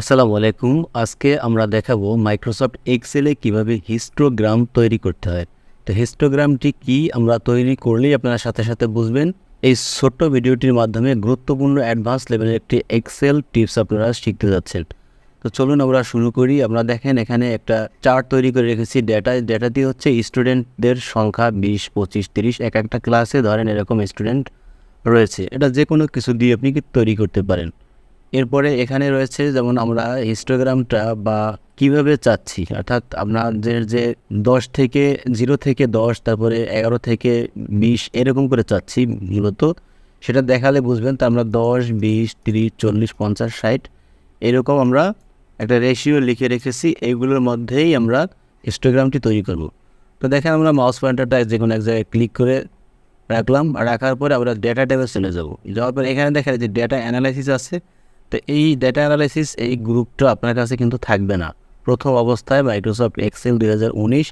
আসসালামু আলাইকুম। আজকে আমরা দেখাবো মাইক্রোসফট এক্সেলে কীভাবে হিস্টোগ্রাম তৈরি করতে হয়। তো হিস্টোগ্রামটি কি আমরা তৈরি করলেই আপনারা সাথে সাথে বুঝবেন। এই ছোট্ট ভিডিওটির মাধ্যমে গুরুত্বপূর্ণ অ্যাডভান্স লেভেলের একটি এক্সেল টিপস আপনারা শিখতে যাচ্ছেন। তো চলুন আমরা শুরু করি। আমরা দেখেন এখানে একটা চার্ট তৈরি করে রেখেছি ডেটা ডেটাটি হচ্ছে স্টুডেন্টদের সংখ্যা বিশ, পঁচিশ, তিরিশ এক একটা ক্লাসে ধরেন এরকম স্টুডেন্ট রয়েছে। এটা যে কোনো কিছু দিয়ে আপনি কি তৈরি করতে পারেন। এরপরে এখানে রয়েছে যেমন আমরা হিস্টোগ্রামটা বা কীভাবে চাচ্ছি, অর্থাৎ আপনাদের যে দশ থেকে জিরো থেকে দশ, তারপরে এগারো থেকে বিশ, এরকম করে চাচ্ছি মূলত। সেটা দেখালে বুঝবেন তো আমরা দশ, বিশ, তিরিশ, চল্লিশ, পঞ্চাশ, ষাট, এরকম আমরা একটা রেশিও লিখে রেখেছি। এইগুলোর মধ্যেই আমরা হিস্টোগ্রামটি তৈরি করব। তো দেখেন আমরা মাউস পয়েন্টারটা যে কোনো এক জায়গায় ক্লিক করে রাখলাম। রাখার পরে আমরা ডেটা ট্যাবে চলে যাব। যাওয়ার পরে এখানে দেখা যায় যে ডেটা অ্যানালাইসিস আছে। তো এই ডেটা অ্যানালাইসিস এই গ্রুপটা আপনার কাছে কিন্তু থাকবে না। প্রথম অবস্থায় মাইক্রোসফট এক্সেল দুই হাজার উনিশ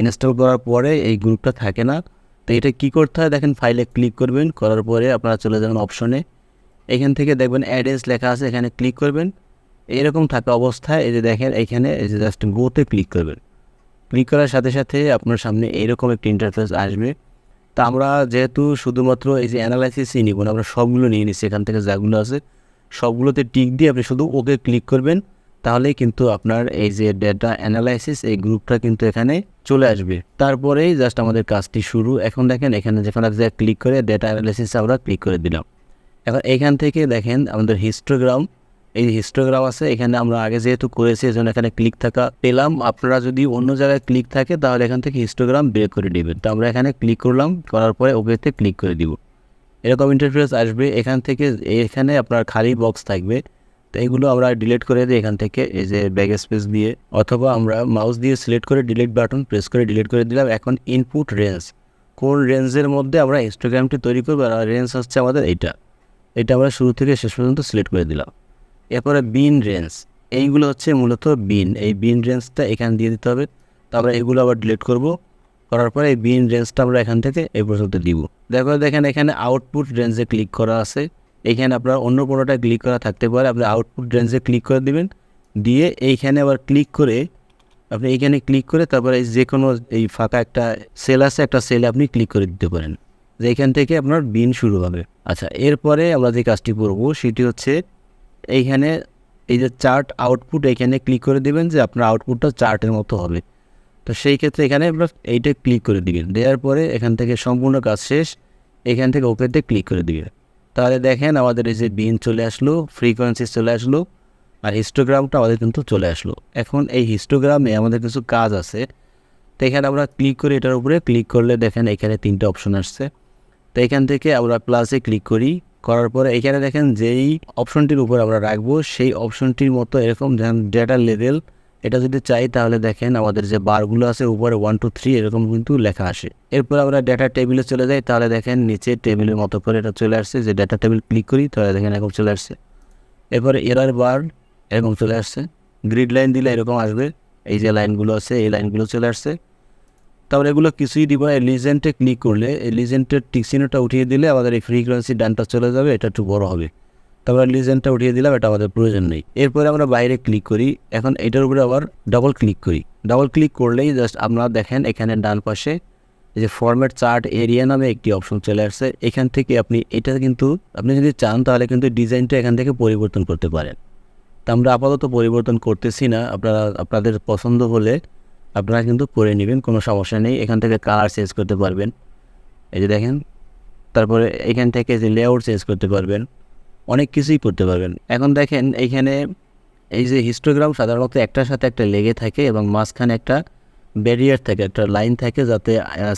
ইনস্টল করার পরে এই গ্রুপটা থাকে না। তো এটা কী করতে হয়? দেখেন ফাইলে ক্লিক করবেন, করার পরে আপনারা চলে যাবেন অপশনে এখান থেকে দেখবেন অ্যাড্রেস লেখা আছে, এখানে ক্লিক করবেন। এরকম থাকা অবস্থায় এই যে দেখেন, এখানে এই যে জাস্ট গোতে ক্লিক করবেন। ক্লিক করার সাথে সাথে আপনার সামনে এরকম একটি ইন্টারফেস আসবে। তা আমরা যেহেতু শুধুমাত্র এই যে অ্যানালাইসিসই নিব না, আমরা সবগুলো নিয়ে নিচ্ছি, এখান থেকে যাগুলো আছে। সবগুলোতে টিক দিয়ে আপনি শুধু ওকে ক্লিক করবেন, তাহলেই কিন্তু আপনার এই যে ডেটা অ্যানালাইসিস এই গ্রুপটা কিন্তু এখানে চলে আসবে। তারপরেই জাস্ট আমাদের কাজটি শুরু। এখন দেখেন এখানে যেখানে এক ক্লিক করে ডেটা অ্যানালাইসিসে আমরা ক্লিক করে দিলাম। এখন এখান থেকে দেখেন আমাদের হিস্টোগ্রাম এই হিস্টোগ্রাম আছে, এখানে আমরা আগে যেহেতু করেছি, এজন্য এখানে ক্লিক থাকা পেলাম। আপনারা যদি অন্য জায়গায় ক্লিক থাকে, তাহলে এখান থেকে হিস্টোগ্রাম বের করে দিবেন তো আমরা এখানে ক্লিক করলাম, করার পরে ওকেতে ক্লিক করে দিব। এরকম ইন্টারফেস আসবে, এখান থেকে এখানে আপনার খালি বক্স থাকবে। তো এইগুলো আমরা ডিলিট করে দিই এখান থেকে এই যে ব্যাগ স্পেস দিয়ে অথবা আমরা মাউস দিয়ে সিলেক্ট করে ডিলিট বাটন প্রেস করে ডিলিট করে দিলাম। এখন ইনপুট রেঞ্জ কোন রেঞ্জের মধ্যে আমরা ইনস্টাগ্রামটি তৈরি করব আর রেঞ্জ হচ্ছে আমাদের এইটা। এটা আমরা শুরু থেকে শেষ পর্যন্ত সিলেক্ট করে দিলাম। এরপরে বিন রেঞ্জ এইগুলো হচ্ছে মূলত বিন এই বিন রেঞ্জটা এখানে দিয়ে দিতে হবে। তো আমরা এগুলো আবার ডিলিট করব। করার পরে এই বিন রেঞ্জটা আমরা এখান থেকে এই পর্যন্ত দিব। দেখো, দেখেন এখানে আউটপুট রেঞ্জে ক্লিক করা আছে। এখানে আপনার অন্য কোনোটা ক্লিক করা থাকতে পারে। আপনি আউটপুট রেঞ্জে ক্লিক করে দিবেন। দিয়ে এইখানে আবার ক্লিক করে আপনি এইখানে ক্লিক করে তারপরে যে কোনো এই ফাঁকা একটা সেল আছে, একটা সেলে আপনি ক্লিক করে দিতে পারেন। যে এখান থেকে আপনার বিন শুরু হবে। আচ্ছা এরপরে আমরা যে কাজটি করব, সেটি হচ্ছে এইখানে এই যে চার্ট আউটপুট এখানে ক্লিক করে দেবেন যে আপনার আউটপুটটা চার্টের মতো হবে। তো সেই ক্ষেত্রে এখানে আপনার এইটা ক্লিক করে দিবেন। দেওয়ার পরে এখান থেকে সম্পূর্ণ কাজ শেষ, এখান থেকে ওকেতে ক্লিক করে দিবেন। তাহলে দেখেন আমাদের এই যে বিন চলে আসলো ফ্রিকোয়েন্সি চলে আসলো, আর হিস্টোগ্রামটা আমাদের কিন্তু চলে আসলো। এখন এই হিস্টোগ্রামে আমাদের কিছু কাজ আছে। তো এখানে আমরা ক্লিক করি, এটার উপরে ক্লিক করলে দেখেন এখানে তিনটে অপশন আসছে। তো এখান থেকে আমরা প্লাসে ক্লিক করি, করার পরে এখানে দেখেন যেই অপশনটির উপর আমরা রাখব, সেই অপশনটির মতো এরকম ডেটা লেভেল এটা যদি চাই তাহলে দেখেন আমাদের যে বারগুলো আছে উপরে ওয়ান টু থ্রি এরকম কিন্তু লেখা আসে। এরপর আমরা ডেটা টেবিলে চলে যাই, তাহলে দেখেন নিচে টেবিলের মতো করে এটা চলে আসছে। যে ডেটা টেবিল ক্লিক করি, তাহলে দেখেন এরকম চলে আসছে। এরপরে এরার বার এরকম চলে আসছে। গ্রিড লাইন দিলে এরকম আসবে। এই যে লাইনগুলো আছে, এই লাইনগুলো চলে আসছে। তারপরে এগুলো কিছুই দিব না লিজেন্টে ক্লিক করলে এই লিজেন্টের টিকসিনোটা উঠিয়ে দিলে আমাদের এই ফ্রিকোয়েন্সি ডানটা চলে যাবে, এটা একটু বড় হবে। তারপরে লিজেন্টটা উঠিয়ে দিলাম, এটা আমাদের প্রয়োজন নেই। এরপরে আমরা বাইরে ক্লিক করি। এখন এটার উপরে আবার ডবল ক্লিক করি। ডবল ক্লিক করলেই জাস্ট আপনারা দেখেন এখানে ডান পাশে যে ফরম্যাট চার্ট এরিয়া নামে একটি অপশন চলে আসছে। এখান থেকে আপনি এটা কিন্তু, আপনি যদি চান তাহলে কিন্তু ডিজাইনটা এখান থেকে পরিবর্তন করতে পারেন। তা আমরা আপাতত পরিবর্তন করতেছি না। আপনারা, আপনাদের পছন্দ হলে আপনারা কিন্তু করে নেবেন, কোনো সমস্যা নেই। এখান থেকে কালার চেঞ্জ করতে পারবেন। এই যে দেখেন, তারপরে এখান থেকে যে লেআউট চেঞ্জ করতে পারবেন। অনেক কিছুই করতে পারবেন। এখন দেখেন এইখানে এই যে হিস্টোগ্রাম সাধারণত একটার সাথে একটা লেগে থাকে এবং মাঝখানে একটা ব্যারিয়ার থাকে, একটা লাইন থাকে যাতে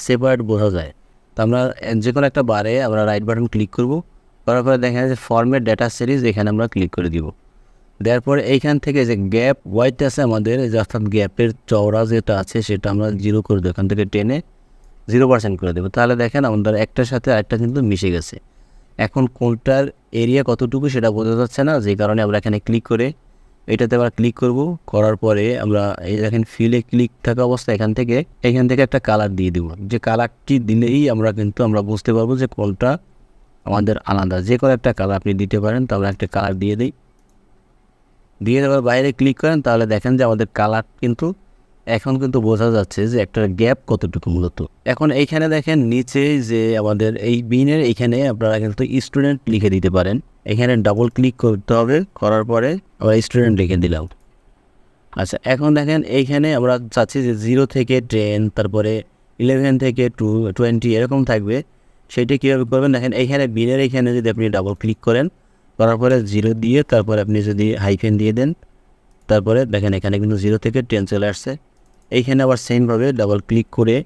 সেপারেট বোঝা যায়। তো আমরা যে কোনো একটা বারে আমরা রাইট বাটন ক্লিক করব। করার পরে দেখা যায় যে ফর্মেট ডেটা সিরিজ এখানে আমরা ক্লিক করে দিব। দেওয়ার পরে এইখান থেকে যে গ্যাপ হোয়াইট আছে আমাদের যে অর্থাৎ গ্যাপের চওড়া যেটা আছে সেটা আমরা জিরো করে দেবো। এখান থেকে টেনে জিরো পার্সেন্ট করে দেবো। তাহলে দেখেন আমাদের একটার সাথে আরেকটা কিন্তু মিশে গেছে। এখন কোনটার এরিয়া কতটুকু সেটা বোঝা যাচ্ছে না, যে কারণে আমরা এখানে ক্লিক করে এটাতে আবার ক্লিক করব। করার পরে আমরা এই দেখেন ফিলে ক্লিক থাকা অবস্থা এখান থেকে এখান থেকে একটা কালার দিয়ে দেবো। যে কালারটি দিলেই আমরা কিন্তু আমরা বুঝতে পারব যে কোনটা আমাদের আলাদা। যে কোনো একটা কালার আপনি দিতে পারেন তো আমরা একটা কালার দিয়ে দিই। দিয়ে দেওয়ার বাইরে ক্লিক করেন, তাহলে দেখেন যে আমাদের কালার কিন্তু এখন কিন্তু বোঝা যাচ্ছে যে একটা গ্যাপ কতটুকু মূলত। এখন এইখানে দেখেন নিচে যে আমাদের এই বিনের এইখানে আপনারা কিন্তু স্টুডেন্ট লিখে দিতে পারেন। এখানে ডাবল ক্লিক করতে হবে, করার পরে আমরা স্টুডেন্ট লিখে দিলাম। আচ্ছা এখন দেখেন এইখানে আমরা চাচ্ছি যে জিরো থেকে টেন, তারপরে ইলেভেন থেকে টু, টোয়েন্টি এরকম থাকবে। সেটা কীভাবে করবেন? দেখেন এইখানে বিনের এইখানে যদি আপনি ডাবল ক্লিক করেন, করার পরে জিরো দিয়ে তারপরে আপনি যদি হাইফেন দিয়ে দেন, তারপরে দেখেন এখানে কিন্তু জিরো থেকে টেন চলে আসছে। এইখানে আবার সেমভাবে ডাবল ক্লিক করে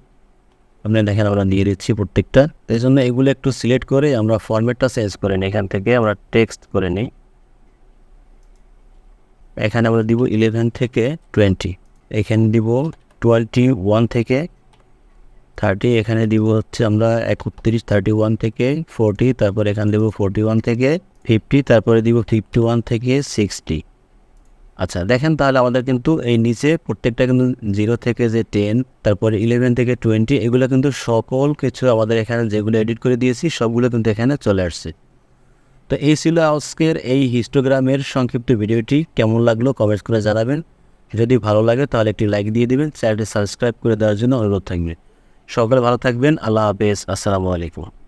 আপনি দেখেন আমরা দিয়ে দিচ্ছি প্রত্যেকটা। এই জন্য এগুলো একটু সিলেক্ট করে আমরা ফরম্যাটটা চেঞ্জ করে নিই। এখান থেকে আমরা টেক্সট করে নিই। এখানে আমরা দিব ইলেভেন থেকে টোয়েন্টি এখানে দিব টোয়েন্টি ওয়ান থেকে থার্টি এখানে দিব হচ্ছে আমরা একত্রিশ থার্টি ওয়ান থেকে ফোরটি তারপর এখানে দেবো ফোরটি ওয়ান থেকে ফিফটি তারপরে দিব ফিফটি ওয়ান থেকে সিক্সটি আচ্ছা দেখেন তাহলে আমাদের কিন্তু এই নিচে প্রত্যেকটা কিন্তু জিরো থেকে যে টেন তারপরে ইলেভেন থেকে টোয়েন্টি এগুলো কিন্তু সকল কিছু আমাদের এখানে যেগুলো এডিট করে দিয়েছি, সবগুলো কিন্তু এখানে চলে আসছে। তো এই ছিল আজকের এই হিস্টোগ্রামের সংক্ষিপ্ত ভিডিওটি কেমন লাগল কমেন্টস করে জানাবেন। যদি ভালো লাগে তাহলে একটি লাইক দিয়ে দিবেন, চ্যানেলটি সাবস্ক্রাইব করে দেওয়ার জন্য অনুরোধ থাকবে। সকলে ভালো থাকবেন, আল্লাহ হাফেজ, আসসালামু আলাইকুম।